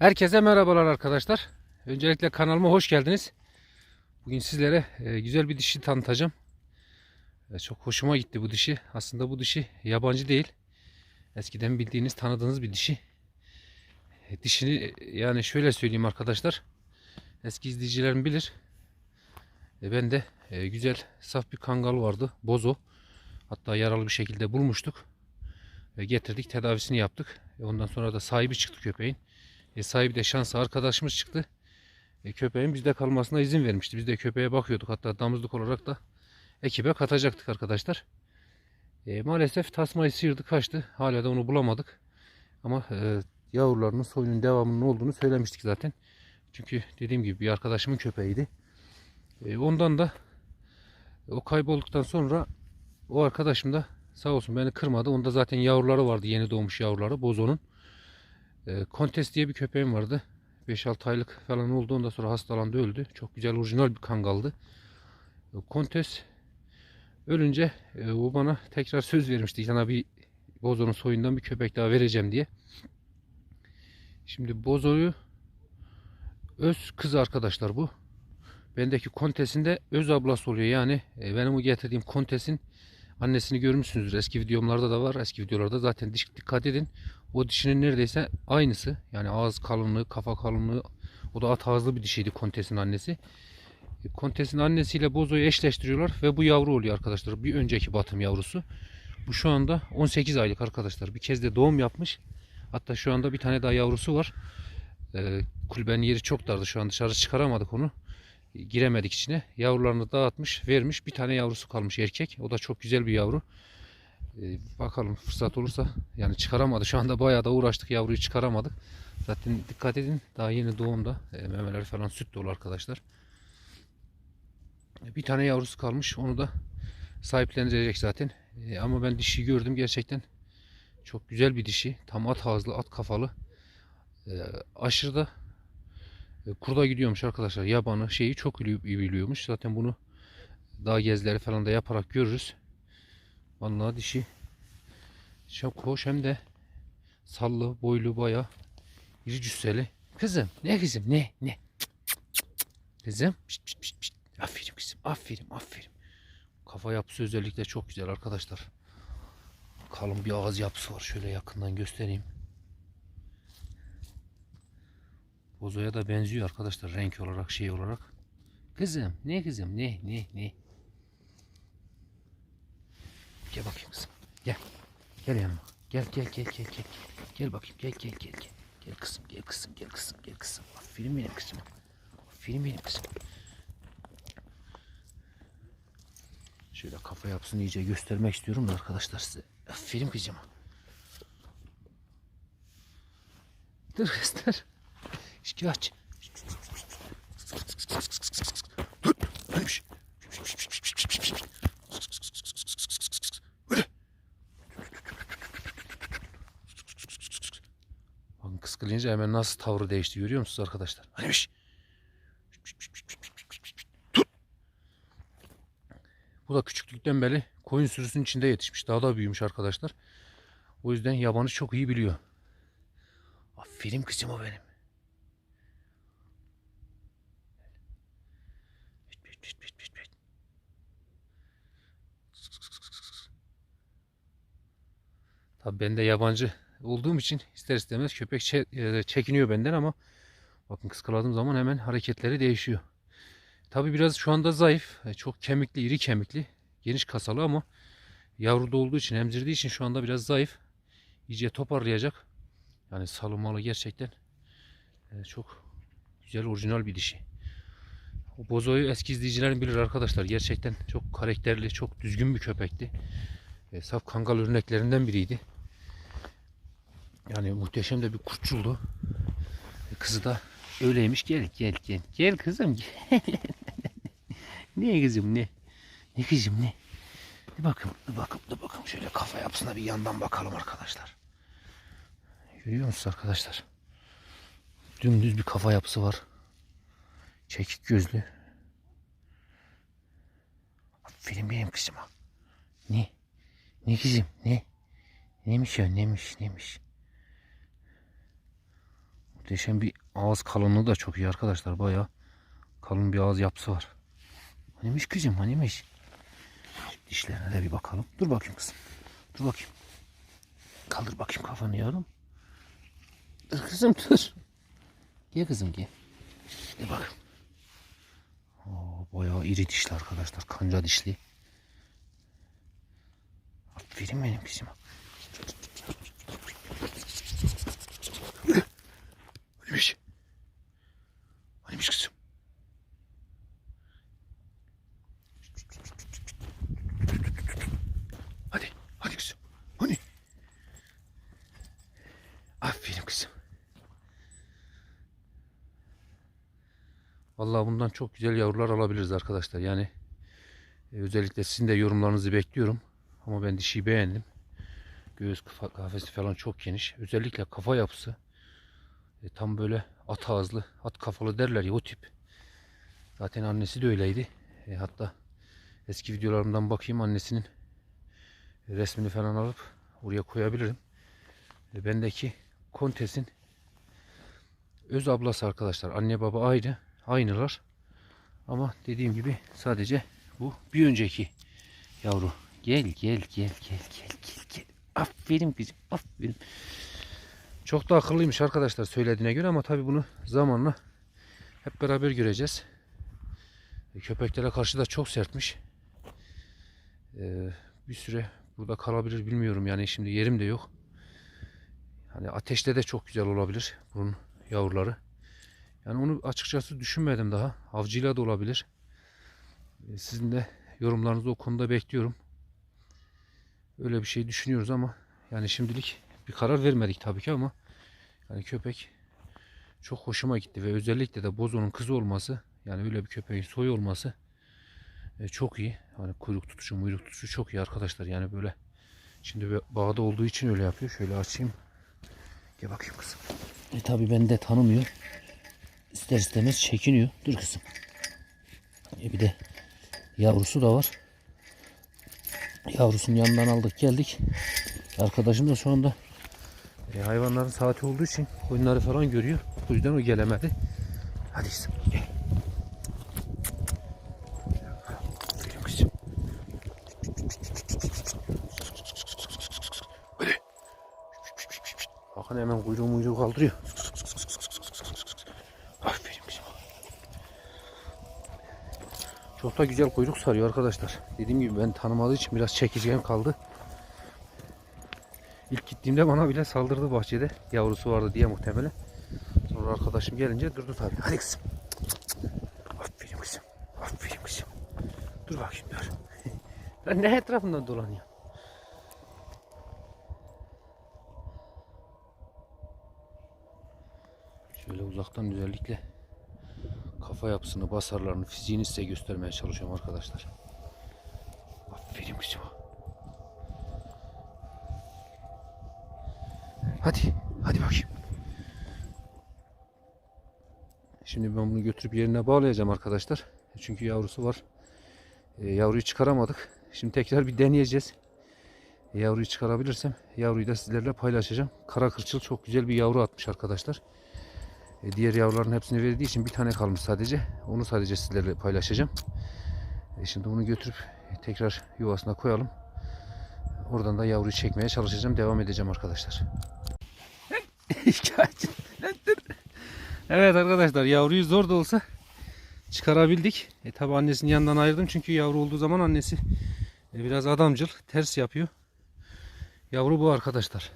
Herkese merhabalar arkadaşlar. Öncelikle kanalıma hoş geldiniz. Bugün sizlere e, güzel bir dişi tanıtacağım. E, Çok hoşuma gitti bu dişi. Aslında bu dişi yabancı değil. Eskiden bildiğiniz, tanıdığınız bir dişi. E, Dişini yani şöyle söyleyeyim arkadaşlar. Eski izleyicilerim bilir. Ben de güzel saf bir kangal vardı. Bozo. Hatta yaralı bir şekilde bulmuştuk. Getirdik tedavisini yaptık. Ondan sonra da sahibi çıktı köpeğin. E, sahibi de şansa arkadaşımız çıktı. E, köpeğin bizde kalmasına izin vermişti. Biz de köpeğe bakıyorduk. Hatta damızlık olarak da ekibe katacaktık arkadaşlar. E, maalesef tasmayı sıyırdı kaçtı. Hala da onu bulamadık. Ama e, yavrularının soyunun devamının olduğunu söylemiştik zaten. Çünkü dediğim gibi bir arkadaşımın köpeğiydi. E, ondan da o kaybolduktan sonra o arkadaşım da sağ olsun beni kırmadı. Onda zaten yavruları vardı. Yeni doğmuş yavruları. Bozo'nun. E, Kontes diye bir köpeğim vardı. 5-6 aylık falan oldu. Ondan sonra hastalandı öldü. Çok güzel orijinal bir kangaldı. E, Kontes ölünce e, o bana tekrar söz vermişti. Sana bir Bozo'nun soyundan bir köpek daha vereceğim diye. Şimdi Bozo'yu öz kız arkadaşlar bu. Bendeki Kontes'in de öz ablası oluyor. Yani e, benim o getirdiğim Kontes'in annesini görmüşsünüzdür. Eski videomlarda da var. Eski videolarda zaten dikkat edin. O dişinin neredeyse aynısı. Yani ağız kalınlığı, kafa kalınlığı. O da at ağızlı bir dişiydi Kontes'in annesi. E, Kontes'in annesiyle Bozo'yu eşleştiriyorlar ve bu yavru oluyor arkadaşlar. Bir önceki batım yavrusu. Bu şu anda 18 aylık arkadaşlar. Bir kez de doğum yapmış. Hatta şu anda bir tane daha yavrusu var. E, kulübenin yeri çok dardı. Şu an dışarı çıkaramadık onu. E, Giremedik içine. Yavrularını dağıtmış, vermiş. Bir tane yavrusu kalmış erkek. O da çok güzel bir yavru. E, bakalım fırsat olursa yani çıkaramadı. Şu anda bayağı da uğraştık yavruyu çıkaramadık. Zaten dikkat edin daha yeni doğumda e, memeler falan süt dolu arkadaşlar. Bir tane yavrusu kalmış. Onu da sahiplenecek zaten. E, ama ben dişi gördüm gerçekten. Çok güzel bir dişi. Tam at ağızlı, at kafalı. E, aşırı da e, kurda gidiyormuş arkadaşlar. Yabanı şeyi çok iyi biliyormuş. Zaten bunu dağ gezileri falan da yaparak görürüz. Vallahi dişi çok hoş hem de sallı, boylu baya iri cüsseli. Kızım ne kızım ne ne? Kızım pişt, pişt, pişt, pişt. Aferin kızım aferin aferin. Kafa yapısı özellikle çok güzel arkadaşlar. Kalın bir ağız yapısı var. Şöyle yakından göstereyim. Bozoya da benziyor arkadaşlar renk olarak şey olarak. Kızım ne kızım ne ne ne. Gel bakayım kızım. Gel. Gel yanıma. Gel gel gel gel gel. Gel bakayım gel gel gel gel. Gel kızım gel kızım gel kızım gel kızım. Aferin benim kızım. Aferin benim kızım. Şöyle kafa yapısını iyice göstermek istiyorum da arkadaşlar size. Aferin kızım. Dur göster. İşki aç. Dur. Neymiş? Kıskılınca hemen nasıl tavrı değişti görüyor musunuz arkadaşlar? Hanimiş. Bu da küçüklükten beri koyun sürüsünün içinde yetişmiş. Daha da büyümüş arkadaşlar. O yüzden yabanı çok iyi biliyor. Aferin kızım o benim. Tabii ben de yabancı olduğum için ister istemez köpek e, çekiniyor benden ama bakın kıskaladığım zaman hemen hareketleri değişiyor. Tabii biraz şu anda zayıf. e, Çok kemikli, iri kemikli. Geniş kasalı ama yavruda olduğu için, emzirdiği için şu anda biraz zayıf. İyice toparlayacak. Yani salınmalı gerçekten e, çok güzel orijinal bir dişi. O Bozo'yu eski izleyicilerin bilir arkadaşlar. Gerçekten çok karakterli, çok düzgün bir köpekti. Saf kangal örneklerinden biriydi. Yani muhteşem de bir kurtçuldu. E, kızı da öyleymiş. Gel gel gel. Gel kızım gel. ne kızım ne? Ne kızım ne? Bir bakın, bir bakın, bir bakın. Şöyle kafa yapısına bir yandan bakalım arkadaşlar. Görüyor musunuz arkadaşlar? Dümdüz bir kafa yapısı var. Çekik gözlü. Aferin benim kızıma. Ne? Ne kızım ne? Neymiş o neymiş neymiş? Muhteşem bir ağız kalınlığı da çok iyi arkadaşlar. Bayağı kalın bir ağız yapısı var. Hanimiş kızım hanimiş. Dişlerine de bir bakalım. Dur bakayım kızım. Dur bakayım. Kaldır bakayım kafanı yavrum. Dur kızım dur. Gel kızım gel. Gel bakayım. Oo, bayağı iri dişli arkadaşlar. Kanca dişli. Aferin benim kızıma. Hanimiş. Hanimiş kızım. Hadi. Hadi kızım. Hani. Aferin kızım. Vallahi bundan çok güzel yavrular alabiliriz arkadaşlar. Yani e, özellikle sizin de yorumlarınızı bekliyorum. Ama ben dişiyi beğendim. Göğüs kafesi falan çok geniş. Özellikle kafa yapısı. E, tam böyle at ağızlı, at kafalı derler ya o tip. Zaten annesi de öyleydi. E, hatta eski videolarımdan bakayım annesinin resmini falan alıp oraya koyabilirim. E, bendeki Kontes'in öz ablası arkadaşlar. Anne baba ayrı. Aynılar. Ama dediğim gibi sadece bu bir önceki yavru. Gel gel gel gel gel gel gel. Aferin kızım aferin. Çok da akıllıymış arkadaşlar söylediğine göre ama tabi bunu zamanla hep beraber göreceğiz. E, Köpeklere karşı da çok sertmiş. Ee, bir süre burada kalabilir bilmiyorum yani şimdi yerim de yok. Hani ateşte de çok güzel olabilir bunun yavruları. Yani onu açıkçası düşünmedim daha. Avcıyla da olabilir. Ee, Sizin de yorumlarınızı o konuda bekliyorum. Öyle bir şey düşünüyoruz ama yani şimdilik bir karar vermedik tabii ki ama yani köpek çok hoşuma gitti ve özellikle de Bozo'nun kızı olması yani öyle bir köpeğin soyu olması e, çok iyi. Hani kuyruk tutuşu, muyruk tutuşu çok iyi arkadaşlar. Yani böyle şimdi ba- bağda olduğu için öyle yapıyor. Şöyle açayım. Gel bakayım kızım. E tabi beni de tanımıyor. İster istemez çekiniyor. Dur kızım. E bir de yavrusu da var. Yavrusunun yanından aldık geldik. Arkadaşım da şu anda e, hayvanların saati olduğu için koyunları falan görüyor. O yüzden o gelemedi. Hadi kızım gel. Hadi. Bakın hemen kuyruğu muyruğu kaldırıyor. Aferin kızım. Çok da güzel kuyruk sarıyor arkadaşlar. Dediğim gibi ben tanımadığı için biraz çekeceğim kaldı. Gittiğimde bana bile saldırdı bahçede. Yavrusu vardı diye muhtemelen. Sonra arkadaşım gelince durdu tabii. Hadi kızım. Aferin kızım. Aferin kızım. Dur bakayım dur. Lan ne etrafından dolanıyor? Şöyle uzaktan özellikle kafa yapısını, basarlarını, fiziğini size göstermeye çalışıyorum arkadaşlar. Aferin kızım. Şimdi ben bunu götürüp yerine bağlayacağım arkadaşlar. Çünkü yavrusu var. Ee, yavruyu çıkaramadık. Şimdi tekrar bir deneyeceğiz. E, yavruyu çıkarabilirsem yavruyu da sizlerle paylaşacağım. Kara kırçıl çok güzel bir yavru atmış arkadaşlar. E, diğer yavruların hepsini verdiği için bir tane kalmış sadece. Onu sadece sizlerle paylaşacağım. E, şimdi bunu götürüp tekrar yuvasına koyalım. Oradan da yavruyu çekmeye çalışacağım. Devam edeceğim arkadaşlar. evet arkadaşlar yavruyu zor da olsa çıkarabildik. E tabi annesinin yanından ayırdım çünkü yavru olduğu zaman annesi e, biraz adamcıl ters yapıyor. Yavru bu arkadaşlar.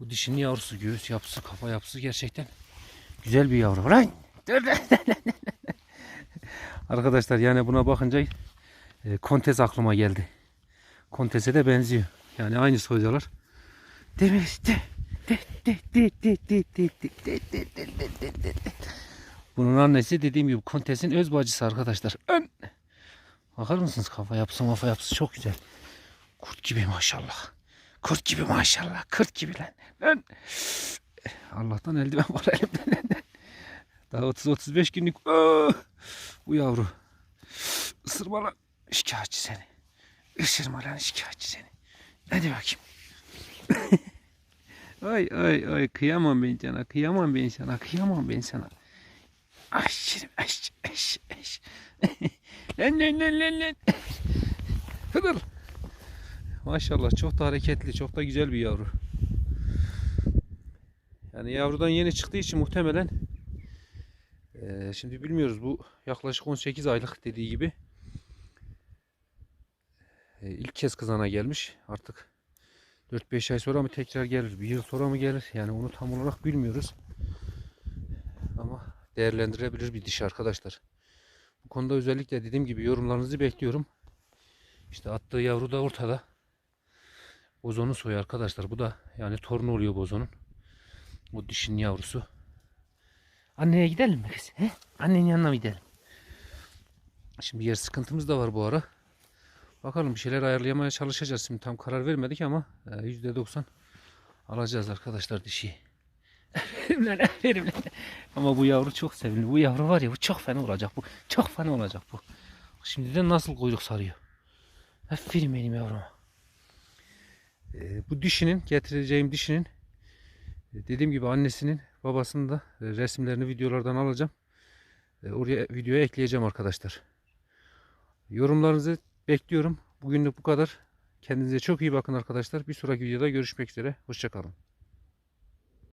Bu dişinin yavrusu göğüs yapısı kafa yapısı gerçekten güzel bir yavru. Lan! Arkadaşlar yani buna bakınca e, kontes aklıma geldi. Kontese de benziyor. Yani aynı soydalar. Mi? De, bunun annesi dediğim gibi Kontes'in öz bacısı arkadaşlar. Ön. Bakar mısınız kafa yapısı kafa yapısı çok güzel. Kurt gibi maşallah. Kurt gibi maşallah. Kurt gibi lan. Ön. Allah'tan eldiven var elimden. Daha 30-35 günlük. Bu yavru. Isırma lan. Şikayetçi seni. Isırma lan şikayetçi seni. Hadi bakayım. Ay ay ay kıyamam ben sana. Kıyamam ben sana. Kıyamam ben sana. Şirin. Ay ay ay. Lan lan lan lan lan. Hıdır. Maşallah çok da hareketli, çok da güzel bir yavru. Yani yavrudan yeni çıktığı için muhtemelen eee, şimdi bilmiyoruz bu yaklaşık 18 aylık dediği gibi Eee, ilk kez kızana gelmiş. Artık 4-5 ay sonra mı tekrar gelir, bir yıl sonra mı gelir? Yani onu tam olarak bilmiyoruz. Ama değerlendirebilir bir dişi arkadaşlar. Bu konuda özellikle dediğim gibi yorumlarınızı bekliyorum. İşte attığı yavru da ortada. Bozonun soyu arkadaşlar. Bu da yani torunu oluyor bozonun. O dişinin yavrusu. Anneye gidelim mi kız? He? Annenin yanına mı gidelim? Şimdi yer sıkıntımız da var bu ara. Bakalım bir şeyler ayarlayamaya çalışacağız. Şimdi tam karar vermedik ama e, %90 alacağız arkadaşlar dişiyi. Aferin lan. Ama bu yavru çok sevimli. Bu yavru var ya bu çok fena olacak bu. Çok fena olacak bu. Şimdiden nasıl kuyruk sarıyor. Aferin benim yavruma. E, bu dişinin getireceğim dişinin e, dediğim gibi annesinin babasının da e, resimlerini videolardan alacağım. E, oraya videoya ekleyeceğim arkadaşlar. Yorumlarınızı bekliyorum. Bugünlük bu kadar. Kendinize çok iyi bakın arkadaşlar. Bir sonraki videoda görüşmek üzere. Hoşçakalın.